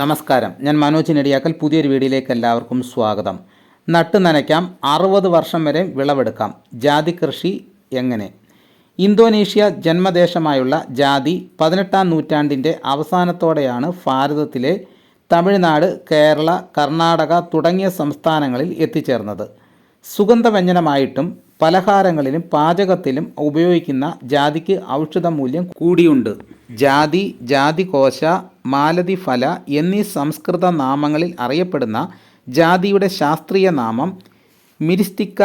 നമസ്കാരം. ഞാൻ മനോജ് നെടിയാക്കൽ. പുതിയൊരു വീഡിയോയിലേക്ക് എല്ലാവർക്കും സ്വാഗതം. നട്ടു നനയ്ക്കാം. അറുപത് വർഷം വരെ വിളവെടുക്കാം. ജാതി കൃഷി എങ്ങനെ? ഇന്തോനേഷ്യ ജന്മദേശമായുള്ള ജാതി പതിനെട്ടാം നൂറ്റാണ്ടിന്റെ അവസാനത്തോടെയാണ് ഭാരതത്തിലെ തമിഴ്നാട് കേരള കർണാടക തുടങ്ങിയ സംസ്ഥാനങ്ങളിൽ എത്തിച്ചേർന്നത്. സുഗന്ധവ്യഞ്ജനമായിട്ടും പലഹാരങ്ങളിലും പാചകത്തിലും ഉപയോഗിക്കുന്ന ജാതിക്ക് ഔഷധ മൂല്യം കൂടിയുണ്ട്. ജാതി ജാതികോശ മാലതി ഫല എന്നീ സംസ്കൃത നാമങ്ങളിൽ അറിയപ്പെടുന്ന ജാതിയുടെ ശാസ്ത്രീയ നാമം മിരിസ്റ്റിക്ക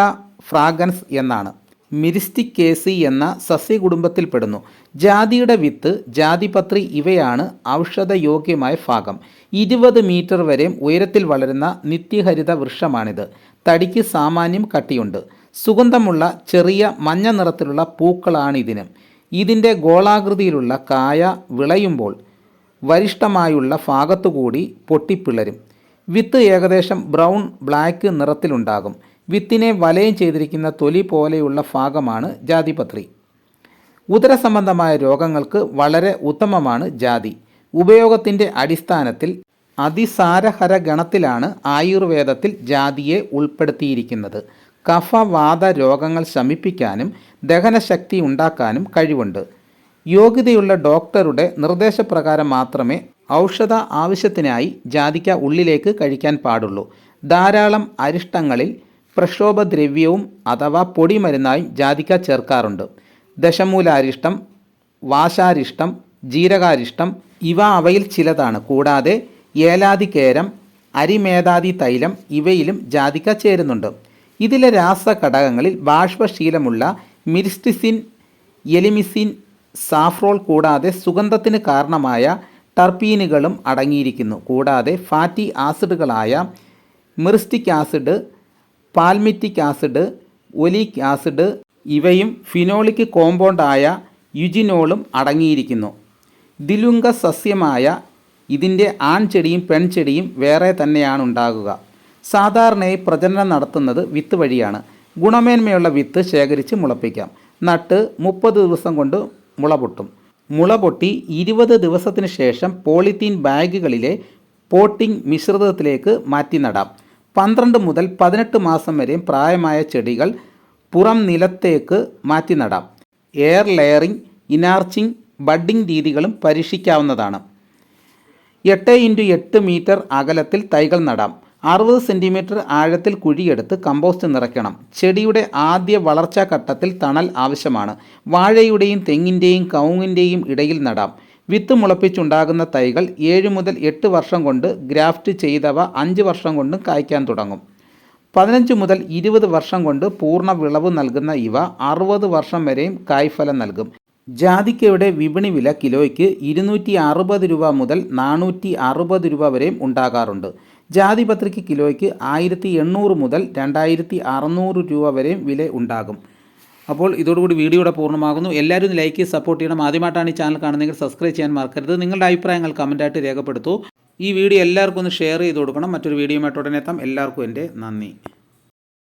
ഫ്രാഗൻസ് എന്നാണ്. മിരിസ്റ്റിക്കേസി എന്ന സസ്യകുടുംബത്തിൽപ്പെടുന്നു ജാതിയുടെ വിത്ത് ജാതിപത്രി ഇവയാണ് ഔഷധയോഗ്യമായ ഭാഗം. ഇരുപത് മീറ്റർ വരെ ഉയരത്തിൽ വളരുന്ന നിത്യഹരിത വൃക്ഷമാണിത്. തടിക്ക് സാമാന്യം കട്ടിയുണ്ട്. സുഗന്ധമുള്ള ചെറിയ മഞ്ഞ നിറത്തിലുള്ള പൂക്കളാണിതിന്. ഇതിന്റെ ഗോളാകൃതിയിലുള്ള കായ വിളയുമ്പോൾ വരിഷ്ഠമായുള്ള ഭാഗത്തുകൂടി പൊട്ടിപ്പിളരും. വിത്ത് ഏകദേശം ബ്രൗൺ ബ്ലാക്ക് നിറത്തിലുണ്ടാകും. വിത്തിനെ വലയം ചെയ്തിരിക്കുന്ന തൊലി പോലെയുള്ള ഭാഗമാണ് ജാതിപത്രി. ഉദരസംബന്ധമായ രോഗങ്ങൾക്ക് വളരെ ഉത്തമമാണ് ജാതി. ഉപയോഗത്തിന്റെ അടിസ്ഥാനത്തിൽ അതിസാരഹര ഗണത്തിലാണ് ആയുർവേദത്തിൽ ജാതിയെ ഉൾപ്പെടുത്തിയിരിക്കുന്നത്. കഫവാത രോഗങ്ങൾ ശമിപ്പിക്കാനും ദഹനശക്തി ഉണ്ടാക്കാനും കഴിവുണ്ട്. യോഗ്യതയുള്ള ഡോക്ടറുടെ നിർദ്ദേശപ്രകാരം മാത്രമേ ഔഷധ ആവശ്യത്തിനായി ജാതിക്ക ഉള്ളിലേക്ക് കഴിക്കാൻ പാടുള്ളൂ. ധാരാളം അരിഷ്ടങ്ങളിൽ പ്രക്ഷോഭദ്രവ്യവും അഥവാ പൊടിമരുന്നായും ജാതിക്ക ചേർക്കാറുണ്ട്. ദശമൂലാരിഷ്ടം വാശാരിഷ്ടം ജീരകാരിഷ്ടം ഇവ അവയിൽ ചിലതാണ്. കൂടാതെ ഏലാതികേരം അരിമേധാതി തൈലം ഇവയിലും ജാതിക്ക ചേരുന്നുണ്ട്. ഇതിലെ രാസഘടകങ്ങളിൽ ബാഷ്പശീലമുള്ള മിരിസ്റ്റിസിൻ എലിമിസിൻ സാഫ്രോൾ കൂടാതെ സുഗന്ധത്തിന് കാരണമായ ടർപ്പീനുകളും അടങ്ങിയിരിക്കുന്നു. കൂടാതെ fatty ആസിഡുകളായ myristic acid palmitic acid oleic acid ഇവയും ഫിനോളിക് കോമ്പൗണ്ടായ യുജിനോളും അടങ്ങിയിരിക്കുന്നു. ദിലുങ്ക സസ്യമായ ഇതിന്റെ ആൺചെടിയും പെൺചെടിയും വേറെ തന്നെയാണ് ഉണ്ടാകുക സാധാരണയായി പ്രജനനം നടത്തുന്നത് വിത്ത് വഴിയാണ്. ഗുണമേന്മയുള്ള വിത്ത് ശേഖരിച്ച് മുളപ്പിക്കാം. നട്ട് മുപ്പത് ദിവസം കൊണ്ട് മുള പൊട്ടും മുള പൊട്ടി ഇരുപത് ദിവസത്തിന് ശേഷം പോളിത്തീൻ ബാഗുകളിലെ പോട്ടിംഗ് മിശ്രിതത്തിലേക്ക് മാറ്റി നടാം. പന്ത്രണ്ട് മുതൽ പതിനെട്ട് മാസം വരെ പ്രായമായ ചെടികൾ പുറം നിലത്തേക്ക് മാറ്റി നടാം. എയർ ലെയറിംഗ് ഇനാർച്ചിങ് ബഡ്ഡിംഗ് രീതികളും പരീക്ഷിക്കാവുന്നതാണ്. എട്ട് ഇന്റു എട്ട് മീറ്റർ അകലത്തിൽ തൈകൾ നടാം. അറുപത് സെന്റിമീറ്റർ ആഴത്തിൽ കുഴിയെടുത്ത് കമ്പോസ്റ്റ് നിറയ്ക്കണം. ചെടിയുടെ ആദ്യ വളർച്ചാ ഘട്ടത്തിൽ തണൽ ആവശ്യമാണ്. വാഴയുടെയും തെങ്ങിന്റെയും കവുങ്ങിന്റെയും ഇടയിൽ നടാം. വിത്ത് മുളപ്പിച്ചുണ്ടാകുന്ന തൈകൾ ഏഴ് മുതൽ എട്ട് വർഷം കൊണ്ട് ഗ്രാഫ്റ്റ് ചെയ്തവ അഞ്ച് വർഷം കൊണ്ട് കായ്ക്കാൻ തുടങ്ങും. പതിനഞ്ച് മുതൽ ഇരുപത് വർഷം കൊണ്ട് പൂർണ വിളവ് നൽകുന്ന ഇവ അറുപത് വർഷം വരെയും കായ്ഫലം നൽകും. ജാതിക്കയുടെ വിപണി വില കിലോയ്ക്ക് ഇരുന്നൂറ്റി അറുപത് രൂപ മുതൽ നാനൂറ്റി അറുപത് രൂപ വരെയും ഉണ്ടാകാറുണ്ട്. ജാതിപത്രിക്ക് കിലോയ്ക്ക് ആയിരത്തി എണ്ണൂറ് മുതൽ രണ്ടായിരത്തി അറുന്നൂറ് രൂപ വരെയും വില ഉണ്ടാകും. അപ്പോൾ ഇതോടുകൂടി വീഡിയോയുടെ പൂർണമാകുന്നു. എല്ലാവരും ലൈക്ക് സപ്പോർട്ട് ചെയ്യണം. ആദ്യമായിട്ടാണ് ഈ ചാനൽ കാണുന്നതെങ്കിൽ സബ്സ്ക്രൈബ് ചെയ്യാൻ മറക്കരുത്. നിങ്ങളുടെ അഭിപ്രായങ്ങൾ കമന്റായിട്ട് രേഖപ്പെടുത്തൂ. ഈ വീഡിയോ എല്ലാവർക്കും ഒന്ന് ഷെയർ ചെയ്ത് കൊടുക്കണം. മറ്റൊരു വീഡിയോയുമായിട്ട് ഉടനെ എത്താം. എല്ലാവർക്കും എന്റെ നന്ദി.